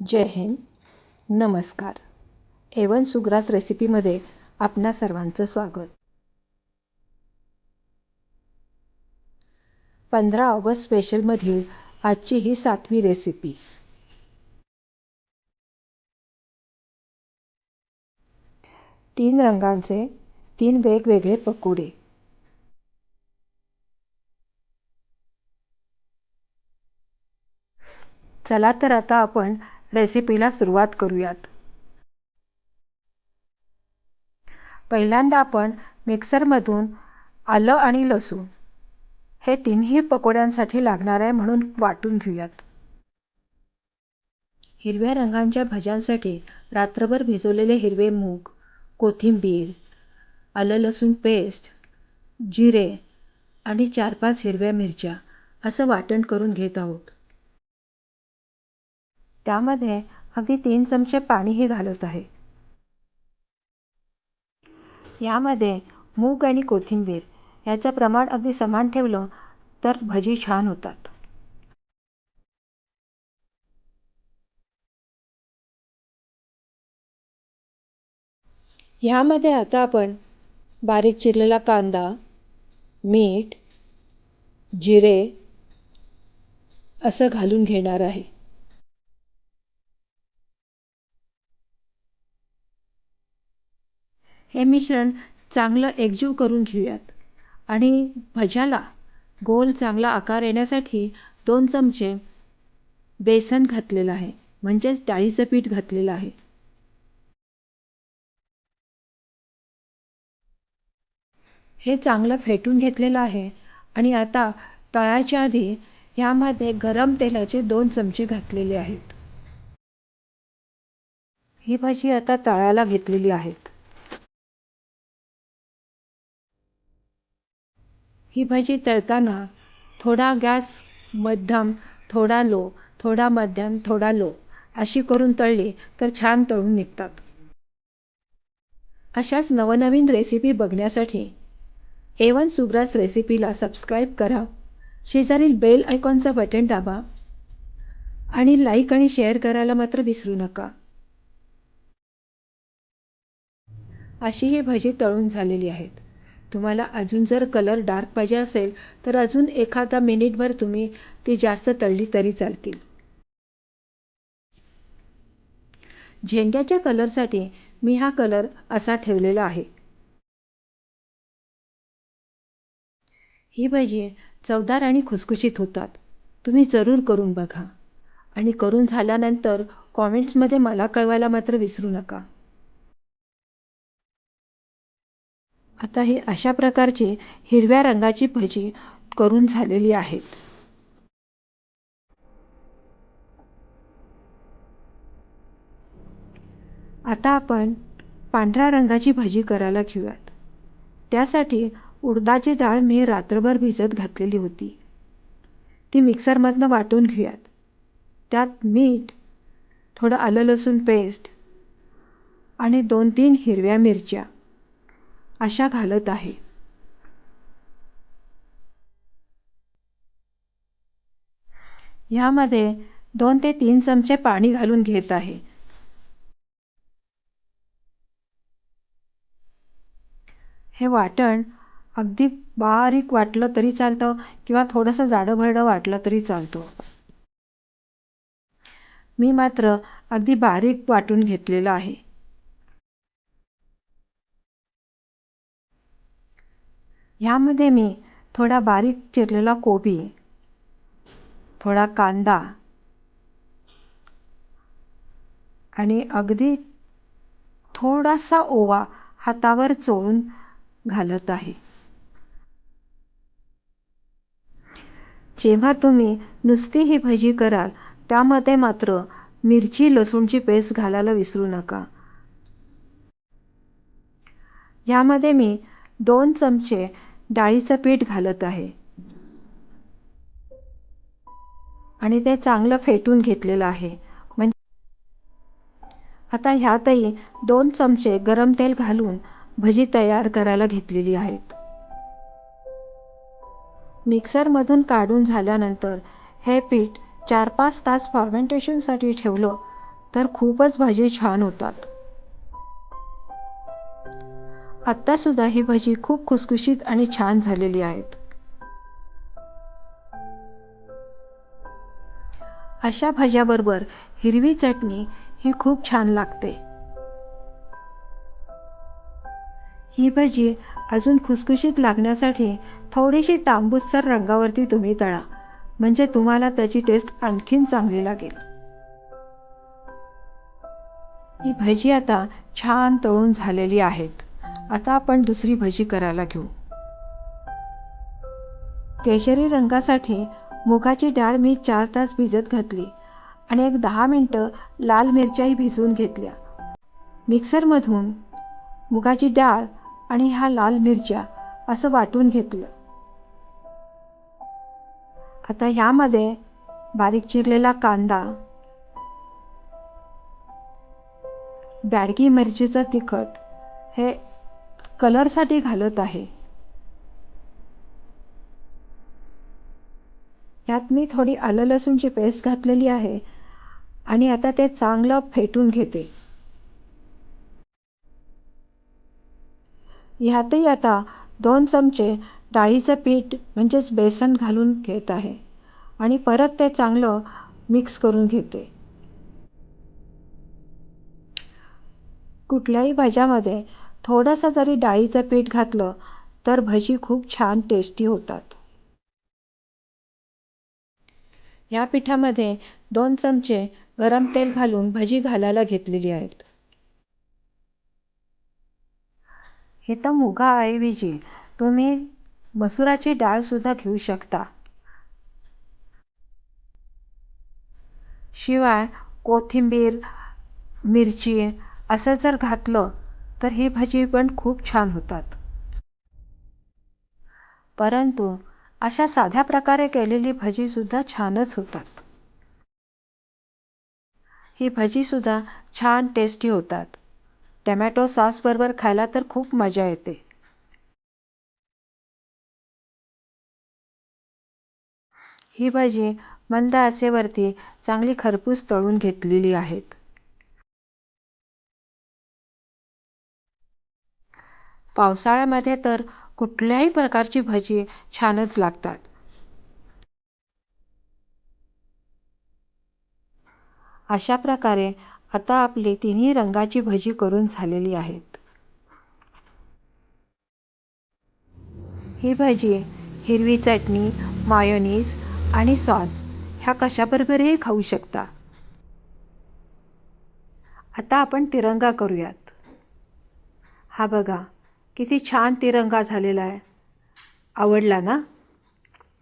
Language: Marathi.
जय हिंद. नमस्कार. एवन सुग्रास रेसिपीमध्ये आपणा सर्वांचं स्वागत. पंधरा ऑगस्ट स्पेशलमधील आजची ही सातवी रेसिपी. तीन रंगांचे तीन वेगवेगळे पकोडे. चला तर आता आपण रेसिपीला सुरुवात करूयात. पहिल्यांदा आपण मिक्सरमधून आलं आणि लसूण हे तिन्ही पकोड्यांसाठी लागणार आहे म्हणून वाटून घेऊयात. हिरव्या रंगांच्या भज्यांसाठी रात्रभर भिजवलेले हिरवे मूग कोथिंबीर आलं लसूण पेस्ट जिरे आणि चार पाच हिरव्या मिरच्या असं वाटण करून घेत आहोत. त्यामध्ये अगदी तीन चमचे पाणीही घालत आहे. यामध्ये मूग आणि कोथिंबीर याचं प्रमाण अगदी समान ठेवलं तर भजी छान होतात. ह्यामध्ये आता आपण बारीक चिरलेला कांदा मीठ जिरे असं घालून घेणार आहे. हे मिश्रण चांगलं एकजीव करून घेऊयात. आणि भज्याला गोल चांगला आकार येण्यासाठी दोन चमचे बेसन घातलेलं आहे म्हणजेच डाळीचं पीठ घातलेलं आहे. हे चांगलं फेटून घेतलेलं आहे आणि आता तळाच्या आधी ह्यामध्ये गरम तेलाचे दोन चमचे घातलेले आहेत. ही भाजी आता तळायला घेतलेली आहेत. ही भाजी तळताना थोडा गॅस मध्यम थोडा लो थोडा मध्यम थोडा लो अशी करून तळली तर छान तळून निघतात. अशाच नवनवीन रेसिपी बघण्यासाठी ए वन सुग्रास रेसिपीला सबस्क्राईब करा. शेजारील बेल आयकॉनचं बटन दाबा आणि लाईक आणि शेअर करायला मात्र विसरू नका. अशी ही भजी तळून झालेली आहेत. तुम्हाला अजून जर कलर डार्क पाहिजे असेल तर अजून एखादा मिनिटभर तुम्ही ती जास्त तळली तरी चालतील. झेंड्याच्या कलरसाठी मी हा कलर असा ठेवलेला आहे. ही भजी चवदार आणि खुसखुशीत होतात. तुम्ही जरूर करून बघा. आणि करून झाल्यानंतर कॉमेंट्समध्ये मला कळवायला मात्र विसरू नका. आता ही अशा प्रकारची हिरव्या रंगाची भजी करून झालेली आहेत. आता आपण पांढऱ्या रंगाची भजी करायला घेऊयात. त्यासाठी उडदाची डाळ मी रात्रभर भिजत घातलेली होती. ती मिक्सरमधनं वाटून घेऊयात. त्यात मीठ थोडं आलं लसूण पेस्ट आणि दोन तीन हिरव्या मिरच्या. अशा घालत आहे. ह्यामध्ये दोन ते तीन चमचे पाणी घालून घेत आहे. हे वाटण अगदी बारीक वाटलं तरी चालतं किंवा थोडंसं जाडंभरडं वाटलं तरी चालतं. मी मात्र अगदी बारीक वाटून घेतलेलं आहे. ह्यामध्ये मी थोडा बारीक चिरलेला कोबी थोडा कांदा आणि अगदी थोडासा ओवा हातावर चोळून घालत आहे. जेव्हा तुम्ही नुसती ही भजी कराल त्यामध्ये मात्र मिरची लसूणची पेस्ट घालायला विसरू नका. यामध्ये मी दोन चमचे डाळीचं पीठ घालत आहे. आणि ते चांगलं फेटून घेतलेलं आहे. म्हणजे आता ह्यातही दोन चमचे गरम तेल घालून भजी तयार करायला घेतलेली आहेत. मिक्सरमधून काढून झाल्यानंतर हे पीठ चार पाच तास फॉर्मेंटेशनसाठी ठेवलं तर खूपच भाजी छान होतात. आत्तासुद्धा ही भजी खूप खुसखुशीत आणि छान झालेली आहेत. अशा भज्याबरोबर हिरवी चटणी ही खूप छान लागते. ही भजी अजून खुसखुशीत लागण्यासाठी थोडीशी तांबूसर रंगावरती तुम्ही तळा म्हणजे तुम्हाला त्याची टेस्ट आणखीन चांगली लागेल. ही भजी आता छान तळून झालेली आहेत. आता आपण दुसरी भजी करायला घेऊ. केशरी रंगासाठी मुगाची डाळ मी चार तास भिजत घातली आणि एक दहा मिनटं लाल मिरच्याही भिजवून घेतल्या. मिक्सरमधून मुगाची डाळ आणि ह्या लाल मिरच्या असं वाटून घेतलं. आता ह्यामध्ये बारीक चिरलेला कांदा बॅडगी मिरचीचं तिखट हे कलरसाठी घालत आहे. यात मी थोडी आलं लसूणची पेस्ट घातलेली आहे आणि आता ते चांगलं फेटून घेते. ह्यातही आता दोन चमचे डाळीचं पीठ म्हणजेच बेसन घालून घेत आहे आणि परत ते चांगलं मिक्स करून घेते. कुठल्याही भाज्यामध्ये थोडंसं जरी डाळीचं पीठ घातलं तर भजी खूप छान टेस्टी होतात. या पिठामध्ये दोन चमचे गरम तेल घालून भजी घालायला घेतलेली आहेत. हे तर मुगाऐवजी. तुम्ही मसुराची डाळसुद्धा घेऊ शकता. शिवाय कोथिंबीर मिरची असं जर घातलं तर ही भजी पण खूप छान होतात. परंतु अशा साध्या प्रकारे केलेली भजीसुद्धा छानच होतात. ही भजीसुद्धा छान टेस्टी होतात. टमॅटो सॉसबरोबर खायला तर खूप मजा येते. ही भाजी मंद आचेवरती चांगली खरपूस तळून घेतलेली आहेत. पावसाळ्यामध्ये तर कुठल्याही प्रकारची भजी छानच लागतात. अशा प्रकारे आता आपली तिन्ही रंगाची भजी करून झालेली आहेत. ही भजी हिरवी चटणी मायोनीज आणि सॉस ह्या कशाबरोबरही खाऊ शकता. आता आपण तिरंगा करूयात. हा बघा किती छान तिरंगा झालेला आहे. आवडला ना?